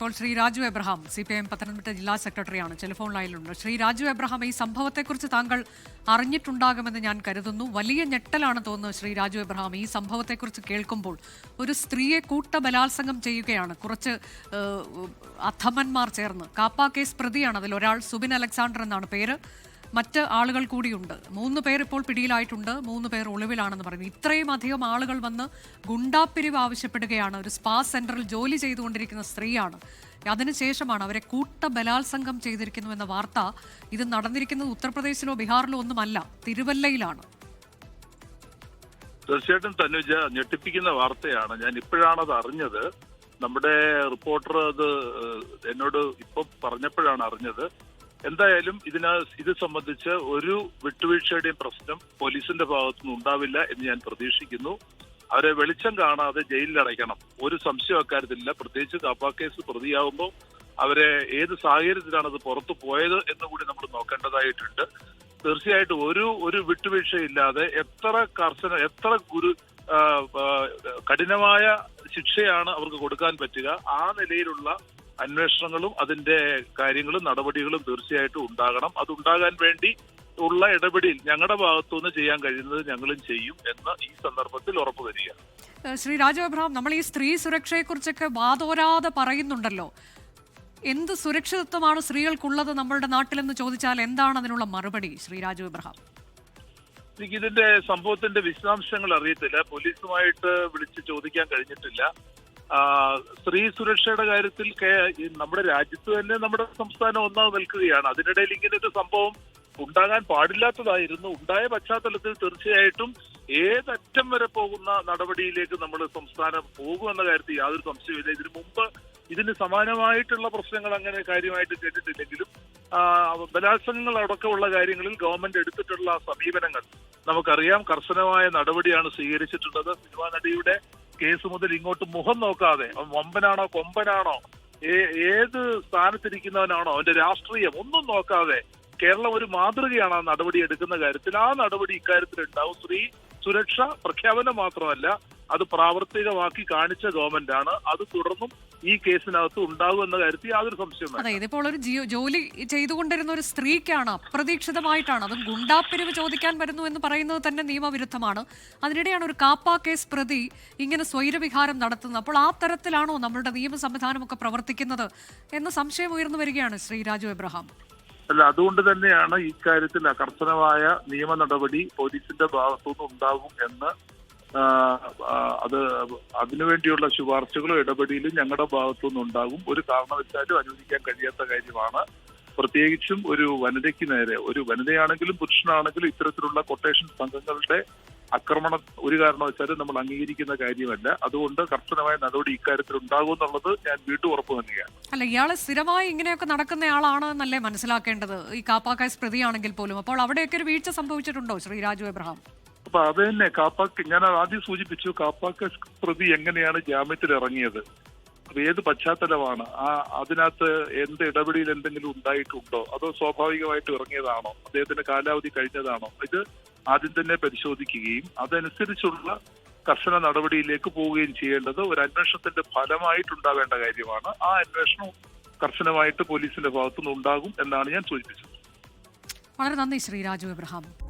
ഇപ്പോൾ Shri Raju Abraham C P I M Pathanamthitta ജില്ലാ സെക്രട്ടറിയാണ്. ടെലിഫോൺ ലൈനിലുണ്ട്. ശ്രീ രാജു എബ്രഹാം ഈ സംഭവത്തെക്കുറിച്ച് താങ്കൾ അറിഞ്ഞിട്ടുണ്ടാകുമെന്ന് ഞാൻ കരുതുന്നു. വലിയ ഞെട്ടലാണ് തോന്നുന്നത് ശ്രീ രാജു എബ്രഹാം ഈ സംഭവത്തെക്കുറിച്ച് കേൾക്കുമ്പോൾ. ഒരു സ്ത്രീയെ കൂട്ട ബലാത്സംഗം ചെയ്യുകയാണ്. കുറച്ച് അധമന്മാർ ചേർന്ന്. കാപ്പ കേസ് പ്രതിയാണ് അതിൽ ഒരാൾ സുബിൻ അലക്സാണ്ടർ എന്നാണ് പേര്. മറ്റ് ആളുകൾ കൂടിയുണ്ട്. മൂന്ന് പേർ ഇപ്പോൾ പിടിയിലായിട്ടുണ്ട്. മൂന്ന് പേർ ഒളിവിലാണെന്ന് പറയുന്നു. ഇത്രയും അധികം ആളുകൾ വന്ന് ഗുണ്ടാപ്പിരിവ് ആവശ്യപ്പെടുകയാണ്. ഒരു സ്പാ സെന്ററിൽ ജോലി ചെയ്തുകൊണ്ടിരിക്കുന്ന സ്ത്രീയാണ്. അതിനുശേഷമാണ് അവരെ കൂട്ട ബലാത്സംഗം ചെയ്തിരിക്കുന്നു എന്ന വാർത്ത ഇത് നടന്നിരിക്കുന്നത് ഉത്തർപ്രദേശിലോ ബീഹാറിലോ ഒന്നുമല്ല തിരുവല്ലയിലാണ്. തീർച്ചയായിട്ടും തനുജ ഞെട്ടിപ്പിക്കുന്ന വാർത്തയാണ്. ഞാൻ ഇപ്പോഴാണ് അത് അറിഞ്ഞത്. നമ്മുടെ റിപ്പോർട്ടർ അത് എന്നോട് ഇപ്പൊ പറഞ്ഞപ്പോഴാണ് അറിഞ്ഞത്. എന്തായാലും ഇതിന ഇത് സംബന്ധിച്ച് ഒരു വിട്ടുവീഴ്ചയുടെയും പ്രശ്നം പോലീസിന്റെ ഭാഗത്തുനിന്ന് ഉണ്ടാവില്ല എന്ന് ഞാൻ പ്രതീക്ഷിക്കുന്നു. അവരെ വെളിച്ചം കാണാതെ ജയിലിൽ അടയ്ക്കണം. ഒരു സംശയം അക്കാര്യത്തിലില്ല. പ്രത്യേകിച്ച് കാപ്പാ കേസ് പ്രതിയാവുമ്പോൾ അവരെ ഏത് സാഹചര്യത്തിലാണ് അത് പുറത്തു പോയത് എന്ന് കൂടി നമ്മൾ നോക്കേണ്ടതായിട്ടുണ്ട്. തീർച്ചയായിട്ടും ഒരു ഒരു വിട്ടുവീഴ്ചയില്ലാതെ എത്ര കർശന എത്ര ഗുരു കഠിനമായ ശിക്ഷയാണ് അവർക്ക് കൊടുക്കാൻ പറ്റുക. ആ നിലയിലുള്ള അന്വേഷണങ്ങളും അതിന്റെ കാര്യങ്ങളും നടപടികളും തീർച്ചയായിട്ടും ഉണ്ടാകണം. അതുണ്ടാകാൻ വേണ്ടി ഉള്ള ഇടപെടൽ ഞങ്ങളുടെ ഭാഗത്തുനിന്ന് ചെയ്യാൻ കഴിയുന്നത് ഞങ്ങളും ചെയ്യും എന്ന് ഈ സന്ദർഭത്തിൽ ഉറപ്പു വരിക ശ്രീ രാജഅബ്രഹാം നമ്മൾ ഈ സ്ത്രീ സുരക്ഷയെക്കുറിച്ചൊക്കെ വാതോരാതെ പറയുന്നുണ്ടല്ലോ. എന്ത് സുരക്ഷിതത്വമാണ് സ്ത്രീകൾക്കുള്ളത് നമ്മളുടെ നാട്ടിലെന്ന് ചോദിച്ചാൽ എന്താണ് അതിനുള്ള മറുപടി ശ്രീ രാജു എബ്രഹാം ഇതിന്റെ സംഭവത്തിന്റെ വിശദാംശങ്ങൾ അറിയത്തില്ല. പോലീസുമായിട്ട് വിളിച്ച് ചോദിക്കാൻ കഴിഞ്ഞിട്ടില്ല. സ്ത്രീ സുരക്ഷയുടെ കാര്യത്തിൽ നമ്മുടെ രാജ്യത്ത് തന്നെ നമ്മുടെ സംസ്ഥാനം ഒന്നാമത് നിൽക്കുകയാണ്. അതിനിടയിൽ ഇങ്ങനെ ഒരു സംഭവം ഉണ്ടാകാൻ പാടില്ലാത്തതായിരുന്നു. ഉണ്ടായ പശ്ചാത്തലത്തിൽ തീർച്ചയായിട്ടും ഏതറ്റം വരെ പോകുന്ന നടപടിയിലേക്ക് നമ്മൾ സംസ്ഥാനം പോകുമെന്ന കാര്യത്തിൽ യാതൊരു സംശയമില്ല ഇതിനു മുമ്പ് ഇതിന് സമാനമായിട്ടുള്ള പ്രശ്നങ്ങൾ അങ്ങനെ കാര്യമായിട്ട് കേട്ടിട്ടില്ലെങ്കിലും ബലാത്സംഗങ്ങൾ അടക്കമുള്ള കാര്യങ്ങളിൽ ഗവൺമെന്റ് എടുത്തിട്ടുള്ള സമീപനങ്ങൾ നമുക്കറിയാം. കർശനമായ നടപടിയാണ് സ്വീകരിച്ചിട്ടുള്ളത്. സിനിമാ നടിയുടെ കേസ് മുതൽ ഇങ്ങോട്ട് മുഖം നോക്കാതെ വമ്പനാണോ കൊമ്പനാണോ ഏത് സ്ഥാനത്തിരിക്കുന്നവനാണോ അവന്റെ രാഷ്ട്രീയം ഒന്നും നോക്കാതെ കേരളം ഒരു മാതൃകയാണ് ആ നടപടി എടുക്കുന്ന കാര്യത്തിൽ. ആ നടപടി ഇക്കാര്യത്തിൽ ഉണ്ടാവും സ്ത്രീ സുരക്ഷ പ്രഖ്യാപനം മാത്രമല്ല അത് പ്രാവർത്തികമാക്കി കാണിച്ച ഗവൺമെന്റാണ്. അത് തുടർന്നും ഈ കേസിനകത്ത് ഉണ്ടാകും എന്ന കാര്യത്തിൽ യാതൊരു സംശയം അതെ ഇതിപ്പോൾ ഒരു ജോലി ചെയ്തുകൊണ്ടിരുന്ന ഒരു സ്ത്രീക്കാണ് അപ്രതീക്ഷിതമായിട്ടാണ് അതും ഗുണ്ടാപ്പിരിവ് ചോദിക്കാൻ വരുന്നു എന്ന് പറയുന്നത് തന്നെ നിയമവിരുദ്ധമാണ്. അതിനിടെയാണ് ഒരു കാപ്പ കേസ് പ്രതി ഇങ്ങനെ സ്വൈരവിഹാരം നടത്തുന്നത്. അപ്പോൾ ആ തരത്തിലാണോ നമ്മളുടെ നിയമ സംവിധാനമൊക്കെ പ്രവർത്തിക്കുന്നത് എന്ന സംശയം ഉയർന്നു വരികയാണ് ശ്രീ രാജു എബ്രഹാം. അല്ല അതുകൊണ്ട് തന്നെയാണ് ഇക്കാര്യത്തിൽ കർശനമായ നിയമ നടപടി പോലീസിന്റെ ഭാഗത്തുനിന്ന് ഉണ്ടാകും എന്ന് അത് അതിനുവേണ്ടിയുള്ള ശുപാർശകളും ഇടപെടലും ഞങ്ങളുടെ ഭാഗത്തുനിന്ന് ഉണ്ടാകും ഒരു കാരണവശാലും അനുവദിക്കാൻ കഴിയാത്ത കാര്യമാണ്. പ്രത്യേകിച്ചും ഒരു വനിതയ്ക്ക് നേരെ ഒരു വനിതയാണെങ്കിലും പുരുഷനാണെങ്കിലും ഇത്തരത്തിലുള്ള കൊട്ടേഷൻ സംഘങ്ങളുടെ ആക്രമണം ഒരു കാരണവശാലും നമ്മൾ അംഗീകരിക്കുന്ന കാര്യമല്ല. അതുകൊണ്ട് കർശനമായ നടപടി ഇക്കാര്യത്തിൽ ഉണ്ടാകും എന്നുള്ളത് ഞാൻ വീണ്ടും ഉറപ്പ് നൽകുകയാണ്. അല്ല ഇയാൾ സ്ഥിരമായി ഇങ്ങനെയൊക്കെ നടക്കുന്നയാളാണ് എന്നല്ലേ മനസ്സിലാക്കേണ്ടത്? ഈ കാപ്പാക്കാസ് കേസ് പ്രതിയാണെങ്കിൽ പോലും. അപ്പോൾ അവിടെയൊക്കെ ഒരു വീഴ്ച സംഭവിച്ചിട്ടുണ്ടോ ശ്രീ രാജു എബ്രഹാം? അപ്പൊ അത് തന്നെ കാപ്പാക്ക് ഞാൻ ആദ്യം സൂചിപ്പിച്ചു കാപ്പാക്ക പ്രതി എങ്ങനെയാണ് ജാമ്യത്തിൽ ഇറങ്ങിയത്? അപ്പൊ ഏത് പശ്ചാത്തലമാണ്? ആ അതിനകത്ത് എന്ത് ഇടപെടിയിൽ എന്തെങ്കിലും ഉണ്ടായിട്ടുണ്ടോ? അതോ സ്വാഭാവികമായിട്ട് ഇറങ്ങിയതാണോ? അദ്ദേഹത്തിന്റെ കാലാവധി കഴിഞ്ഞതാണോ? ഇത് ആദ്യം തന്നെ പരിശോധിക്കുകയും അതനുസരിച്ചുള്ള കർശന നടപടിയിലേക്ക് പോവുകയും ചെയ്യേണ്ടത് ഒരു അന്വേഷണത്തിന്റെ ഫലമായിട്ടുണ്ടാവേണ്ട കാര്യമാണ്. ആ അന്വേഷണം കർശനമായിട്ട് പോലീസിന്റെ ഭാഗത്തുനിന്ന് ഉണ്ടാകും എന്നാണ് ഞാൻ സൂചിപ്പിച്ചത്. വളരെ നന്ദി ശ്രീ രാജു എബ്രഹാം.